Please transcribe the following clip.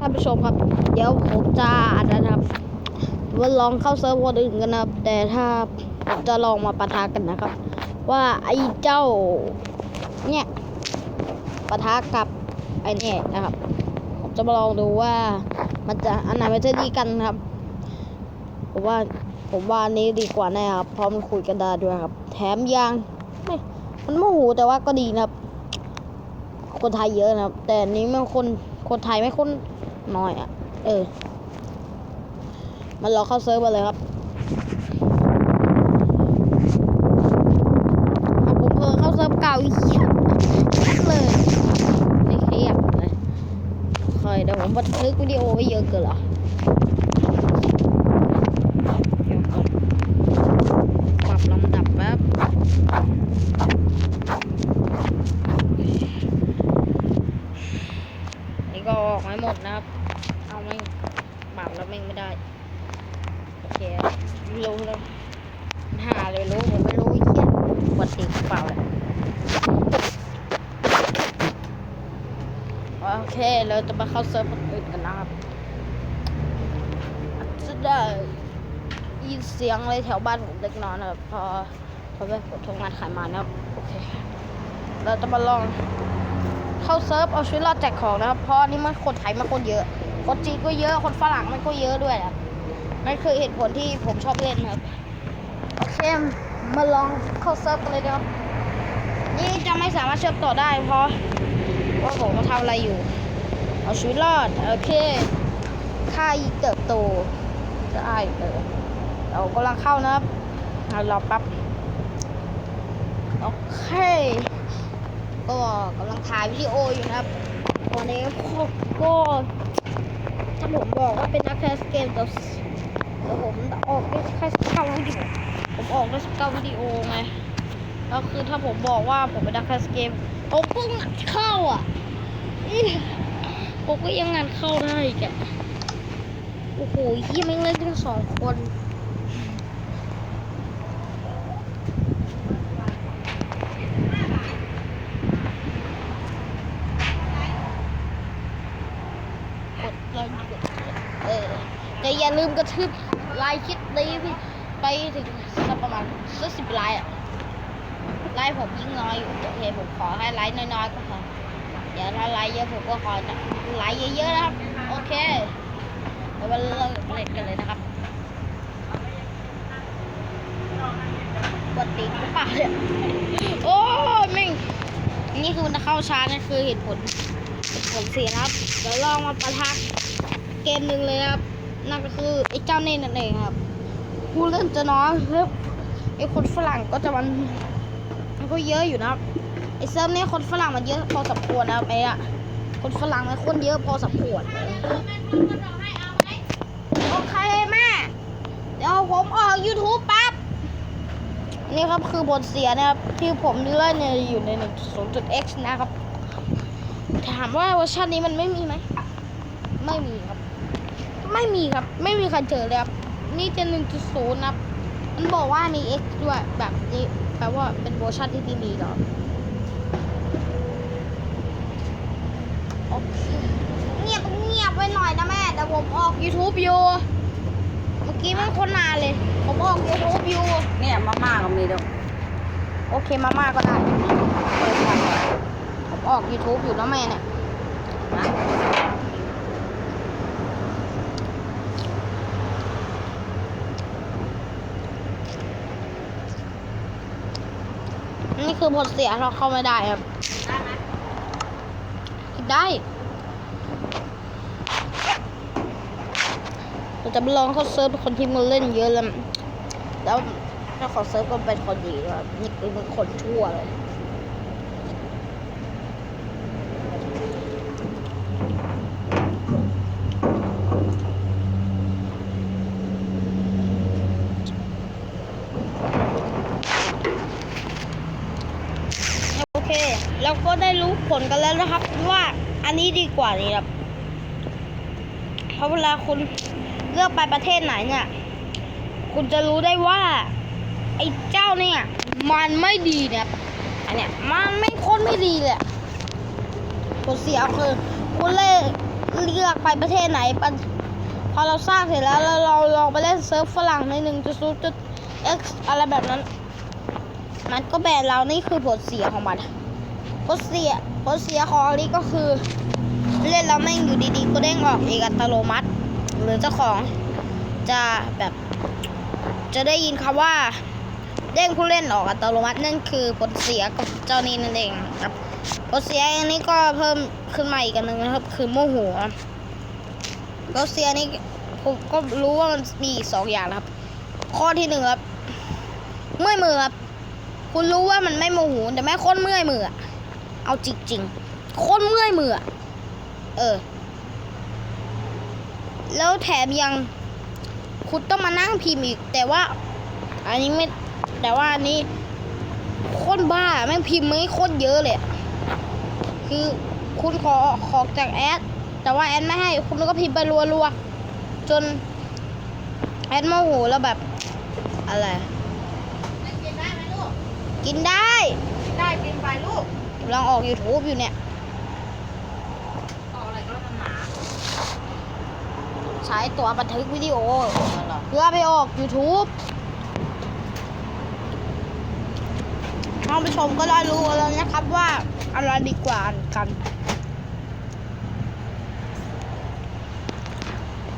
ท่านผู้ชมครับ เดี๋ยวผมจะอัดนะครับว่าลองเข้าเซิร์ฟคนอื่นกันนะครับ แต่ถ้าผมจะลองมาปะทะกันนะครับ ว่าไอ้เจ้า เนี่ยปะทะกับไอ้เนี่ยนะครับ ผมจะมาลองดูว่า มันจะอันไหนมันจะดีกันครับผมว่าผมว่านี้ดีกว่าแน่ครับพราะมันคุยกันได้ด้วยครับ แถมยังไม่มันโมโหแต่ว่าก็ดีนะครับ คนไทยเยอะนะครับ แต่นนี้มันคนคนไทยไม่คน น้อยอะ เออ มันรอเข้าเซิร์ฟมาเลยครับอะผมเพิ่งเข้าเซิร์ฟเก่าอีกเหี้ยชัดเลยไม่เครียดเลยเคยเดี๋ยวผมบันทึกวิดีโอไว้เยอะเกินเหรอเดี๋ยวก่อนปรับลำดับแป๊บ นี่ก็ออกไม่หมดนะครับ เอาไม่ปรับแล้วแม่ง ไม่ได้ โอเครู้แล้วหาเลยรู้ผมไม่รู้อ้เหี้ยปวดติดเปล่าเลยโอเค เราจะมาเข้าเซิร์ฟคนอื่นกันนะครับจะได้ยินเสียงอะไรแถวบ้านผมเล็กน้อยนะครับพอพอไปผมทำงานขายมานะครับ โอเค เราจะมาลองเข้าเซิร์ฟเอาชีวิตรอดแจกของนะครับ เพราะนนี้มันคนไทยมันคนเยอะ คนจีนก็เยอะคนฝรั่งมันก็เยอะด้วยครับนั่นคือเหตุผลที่ผมชอบเล่นครับโอเคมาลองเข้าเซิร์ฟกันเลยนะครับนี่จะไม่สามารถเชื่อมต่อได้เพราะว่าผมมาทำอะไรอยู่ เอาชีวิตรอดโอเคค่าเติบโตได้เลยเรากำลังเข้านะครับเอารอแป๊บโอเคก็กำลังถ่ายวิดีโออยู่นะครับตอนนี้ก็ ถ้าผมบอกว่าเป็นนักแคสเกมแต่แต่ผมออกได้แค่สิบเก้าวิดีโอผมออกได้สิบเก้าวิดีโอไงแล้วคือถ้าผมบอกว่าผมเป็นนักแคสเกมผมก็งานเข้าอะอีผมก็ยังงานเข้าได้แก่โอ้โหยี่แม่งเล่นทั้งสองคนกดไลค์กดเออแต่ อย่าลืมกระทืบไลค์คลิปนี้พี่ไปถึงสักประมาณสักสิบไลค์อะไลค์ผมยิ่งน้อยโอเคผมขอให้ไลค์น้อยๆก็พอเดี๋ยวถ้าไลค์เยอะผมก็ขอไลค์เยอะๆนะครับ โอเคเดี๋ยวมาเริ่มเล่นกันเลยนะครับปกติหรือเปล่าเนี่ยโอ้ยแม่งนี่คือมันจะเข้าช้านั่คือเหตุผลผลเสียนะครับ เดี๋ยวลองมาประทักเกมหนึ่งเลยครับ นั่นก็คือไอ้เจ้าเน่นั่นเองครับผู้เล่นจะน้อยครับไอ้คนฝรั่งก็จะมันมันก็เยอะอยู่นะไอ้เซิร์ฟนี้คนฝรั่งมันเยอะพอสมควรนะไอ้อะคนฝรั่งมันคนเยอะพอสมควรโอเคแม่เดี๋ยวผมออก YouTube แป๊บนี่ครับคือบทเสียนะครับ ที่ผมเล่นเนี่ยอยู่ใน 1.0.x นะครับ ถามว่าเวอร์ชันนี้มันไม่มีไหม ไม่มีครับ ไม่มีครับ ไม่มีใครเจอเลยครับ นี่จะ1.0นะครับ มันบอกว่ามี X ด้วยแบบนี้แปลว่าเป็นเวอร์ชันที่ดีๆเหรอโอเคเงียบเงียบไว้หน่อยนะแม่ แต่ผมออก YouTube อยู่เมื่อกี้มันคนนานเลย ผมออก YouTube อยู่เนี่ยมาม่าก็มีด้วยโอเคมาม่าก็ได้ผมออก YouTube อยู่นะแม่เนี่ยนะ นี่คือผลเสียเราเข้าไม่ได้ครับได้ได้เราจะไปลองเข้าเซิร์ฟคนที่มาเล่นเยอะแล้วแล้วถ้าขอเซิร์ฟก็เป็นคนดีครับนี่คือเป็นคนชั่วเลย โอเค เราก็ได้รู้ผ ลกันแล้วนะครับ ว่าอันนี้ดีกว่านี่ครับเพราะเวลาคุณเลือกไปประเทศไหนเนี่ย คุณจะรู้ได้ว่า ไอ้เจ้าเนี่ย มันไม่ดีเนี่ยอันเนี้ยมันไม่โคนไม่ดีเลยผลเสียคือคุณเล่เลือกไปประเทศไหนปะพอเราสร้างเสร็จแล้วเราลองไปเล่นเซิร์ฟฝรั่งในหนึ่งจุดศูนย์จุด x อะไรแบบนั้น มันก็แบนเรานี่คือผลเสียของมัน ผลเสียผลเสียของอันนี้ก็คือ เล่นแล้วแม่งอยู่ดีๆก็เด้งออกเองอัตโนมัติ หรือเจ้าของจะแบบ จะได้ยินคำว่า เด้งผู้เล่นออกอัตโนมัตินั่นคือผลเสียกับเจ้านี้นั่นเองครับผลเสียอันนี้ก็เพิ่มขึ้นมาอีกอันหนึ่งนะครับ คือโมโหผลเสียนี้ผมก็รู้ว่ามันมีสองอย่างนะครับ ข้อที่หนึ่งครับเมื่อยมือครับ คุณรู้ว่ามันไม่โมโหแต่แม่งโคนเมื่อยมืออะ เอาจริงๆโคนเมื่อยมืออะเออ แล้วแถมยังคุณต้องมานั่งพิมพ์อีก แต่ว่า อันนี้ไม่ แต่ว่าอันนี้โคตรบ้าแม่งพิมพ์ไม่โคตรเยอะเลยอะคือคุณขอขอจากแอด แต่ว่าแอดไม่ให้ คุณก็พิมพ์ไปรัวๆ จน แอดโมโหแล้วแบบ อะไร กินได้ไหมลูก กินได้ กินได้กินไปลูกกำลังออก YouTube อยู่เนี่ยต่ออะไรก็มันหนาใช้ตัวบันทึกวิดีโอเหรอเพื่อไปออก YouTube ท่านผู้ชมก็ได้รู้แล้วนะครับว่าอะไรดีกว่ากัน